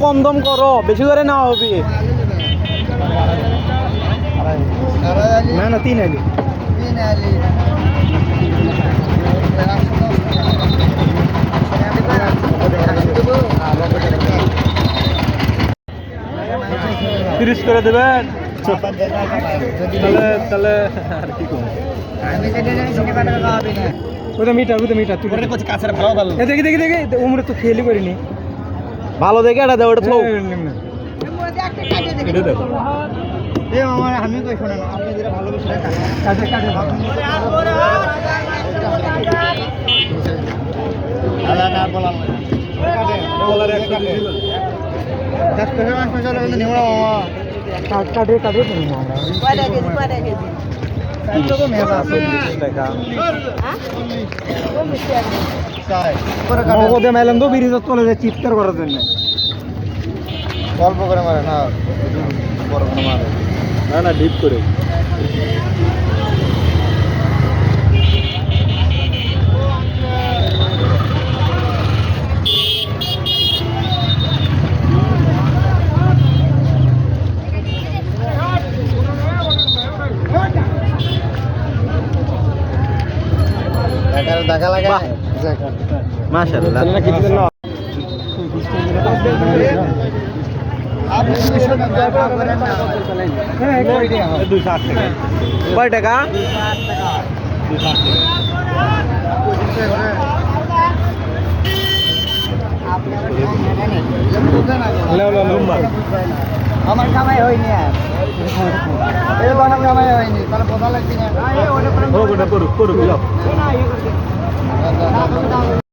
কম দম করো বেশি করে না হবে না না তিন আলি। তিরিশ করে দেবেন। তাহলে তাহলে আর কি করব? ওটা মিটার ওটা মিটার তুই এ দেখি দেখি দেখি। উমরে তো খেলি করিনি। ভালো দেখে এটা দেও ওটা তো এটা দেখো। আমি কই শোনেন? আপনি যেটা ভালো বিষয় কাটে কাটে আলা না বলাম কাটে কাটে তুমি আমরা নগদে মাইলাম তো ব্রিজের তলে যে চিৎকার করার জন্য অল্প করে মারে না বড় করে মারে না না ডিপ করে দেখা দেখা লাগে বাহ। মাশাআল্লাহ আপনি বিষয় ব্যবহার করেন না দুশো আট টাকা কয় টাকা? আমার কামাই হয়নি আর। কামাই হয়নি। তাহলে বোঝা লাগছে না। കൊടുക്കും കൊടുക്കും